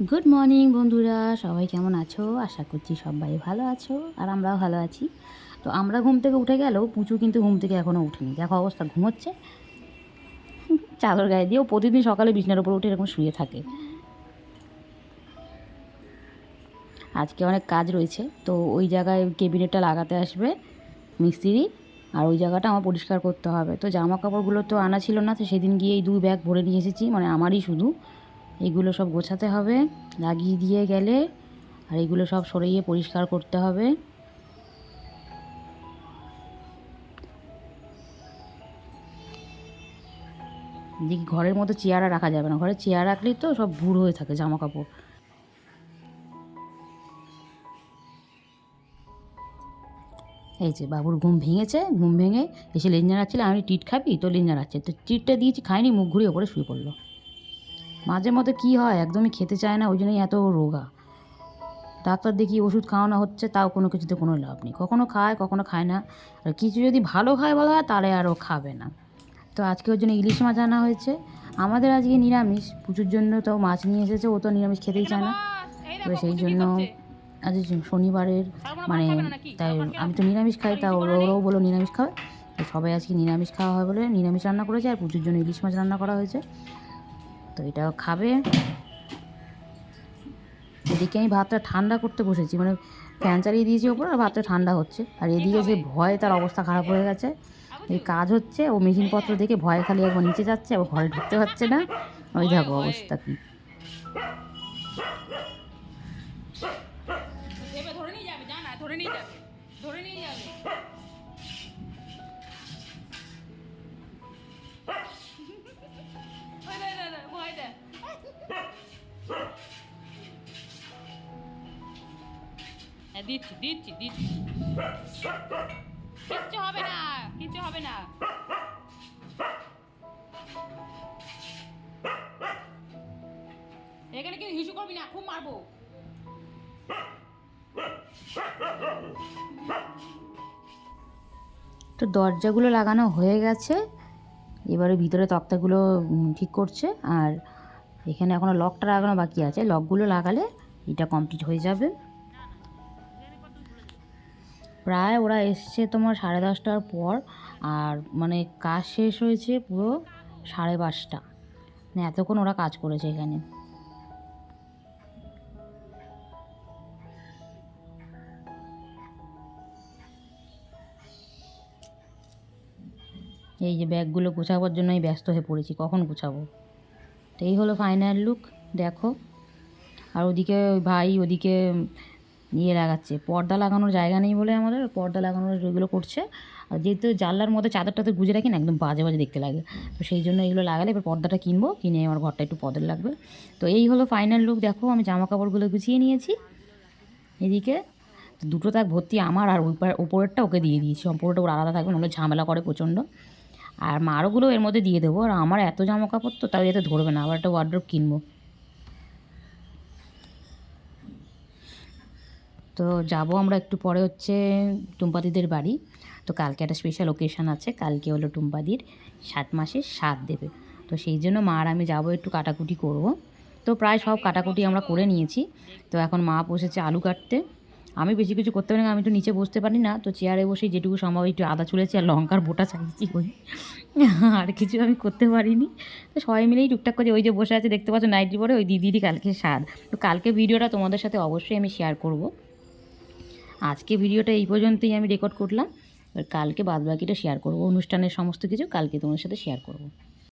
Good morning বন্ধুরা। সবাই কেমন আছো? আশা করছি সবাই ভালো আছো আর আমরাও ভালো আছি। তো আমরা ঘুম থেকে উঠে গেলেও পুচু কিন্তু ঘুম থেকে এখনও উঠেনি। দেখো অবস্থা, ঘুমোচ্ছে। চাদর গায়ে দিয়েও প্রতিদিন সকালে বিছনার উপর উঠে এরকম শুয়ে থাকে। আজকে অনেক কাজ রয়েছে, তো ওই জায়গায় কেবিনেটটা লাগাতে আসবে মিস্ত্রি আর ওই জায়গাটা আমার পরিষ্কার করতে হবে। তো জামা কাপড়গুলো তো আনা ছিল না, তো সেদিন গিয়ে এই দুই ব্যাগ ভরে নিয়ে এসেছি মানে আমারই শুধু। এগুলো সব গোছাতে হবে লাগিয়ে দিয়ে গেলে আর এগুলো সব সরিয়ে পরিষ্কার করতে হবে। এদিকে ঘরের মতো চেয়ারা রাখা যাবে না, ঘরে চেয়ার রাখলেই তো সব ভুর হয়ে থাকে জামা কাপড় এই যে বাবুর ঘুম ভেঙেছে, ঘুম ভেঙে এসে লেঞ্জা রাখছিল আমি টিট খাবি তো লেঞ্জা রাখছে তো টিটটা দিয়েছি, খাইনি, মুখ ঘুরিয়ে ওপরে শুয়ে পড়ল। মাঝে মধ্যে কী হয়, একদমই খেতে চায় না, ওই জন্যই এত রোগা। ডাক্তার দেখি ওষুধ খাওয়ানো হচ্ছে, তাও কোনো কিছুতে কোনো লাভ নেই। কখনো খায় কখনো খায় না। আর কিছু যদি ভালো খায় বলা হয়, তাহলে আরও খাবে না। তো আজকে ওর জন্য ইলিশ মাছ আনা হয়েছে। আমাদের আজকে নিরামিষ। পুজোর জন্য তো মাছ নিয়ে এসেছে, ও তো নিরামিষ খেতেই চায় না। তো সেই জন্য আজ শনিবারের মানে তাই আমি তো নিরামিষ খাই, তা ওরা, ওরাও বলো নিরামিষ খাবে। সবাই আজকে নিরামিষ খাওয়া হয় বলে নিরামিষ রান্না করেছে, আর পুজোর জন্য ইলিশ মাছ রান্না করা হয়েছে। তো এটাও খাবে। এদিকে আমি ভাতটা ঠান্ডা করতে বসেছি মানে ফ্যান চালিয়ে দিয়েছি ওপর আর ভাতটা ঠান্ডা হচ্ছে। আর এদিকে যে ভয়ে তার অবস্থা খারাপ হয়ে গেছে। এই কাজ হচ্ছে ও মেশিনপত্র দেখে ভয়ে খালি একবার নিচে যাচ্ছে আবার ঘরে ঢুকতে পারছে না। ওই দেখো অবস্থা কি। ধরে নিয়ে যাবে ধরে নিয়ে যাবে ধরে দিচ্ছি দিচ্ছি দিচ্ছি। কিচ্ছু হবে না, কিচ্ছু হবে না। এখানে কিন্তু হিসু করবি না, খুব মারবো। তো দরজাগুলো লাগানো হয়ে গেছে। এবারে ভিতরে তক্তাগুলো ঠিক করছে। আর এখানে এখনও লকটা লাগানো বাকি আছে। লকগুলো লাগালে এটা কমপ্লিট হয়ে যাবে। প্রায় ওরা এসছে তোমার সাড়ে দশটার পর, আর মানে কাজ শেষ হয়েছে পুরো সাড়ে পাঁচটা। মানে এতক্ষণ ওরা কাজ করেছে এখানে। এই যে ব্যাগগুলো গোছাবার জন্য আমি ব্যস্ত হয়ে পড়েছি, কখন গোছাবো? তো এই হলো ফাইনাল লুক দেখো। আর ওদিকে ভাই, ওদিকে ইয়ে লাগাচ্ছে। পর্দা লাগানোর জায়গা নেই বলে আমাদের, পর্দা লাগানোর এগুলো করছে। আর যেহেতু জানলার মধ্যে চাদরটাতে গুজে রাখি না, একদম বাজে বাজে দেখতে লাগে। তো সেই জন্য এগুলো লাগালে এবার পর্দাটা কিনবো, কিনে আমার ঘরটা একটু পদের লাগবে। তো এই হলো ফাইনাল লুক দেখো আমি জামা কাপড়গুলো গুছিয়ে নিয়েছি। এদিকে দুটো তাক ভর্তি আমার আর ওই পার- ওপরেরটা ওকে দিয়ে দিয়েছি। সম্পূর্ণটা ওর আলাদা থাকবে, নাহলে ঝামেলা করে প্রচণ্ড। আর মারোগুলো এর মধ্যে দিয়ে দেবো। আর আমার এত জামা কাপড় তো তাও এতে ধরবে না, আবার একটা ওয়ার্ড্রোপ কিনবো। তো যাব আমরা একটু পরে হচ্ছে টুম্পাদিদের বাড়ি। তো কালকে একটা স্পেশাল ওকেশান আছে, কালকে হলো টুম্পাদির সাত মাসে সাত দেবে। তো সেই জন্য মা আর আমি যাব একটু কাটাকুটি করব। তো প্রায় সব কাটাকুটি আমরা করে নিয়েছি। তো এখন মা বসেছে আলু কাটতে। আমি বেশি কিছু করতে পারি না, আমি একটু নিচে বসতে পারি না। তো চেয়ারে বসে যেটুকু সম্ভব একটু আদা চুলেছি আর লঙ্কার বোটা চাইছি ওই আর কিছু আমি করতে পারিনি। তো সবাই মিলেই টুকটাক করে ওই যে বসে আছে, দেখতে পাচ্ছ নাইটি পরে ওই দিদিরই কালকে স্বাদ। তো কালকে ভিডিওটা তোমাদের সাথে অবশ্যই আমি শেয়ার করব। আজকে ভিডিওটা এই পর্যন্তই আমি রেকর্ড করলাম। এবার কালকে বাদবাকিটা শেয়ার করব। অনুষ্ঠানের সমস্ত কিছু কালকে তোমার সাথে শেয়ার করব।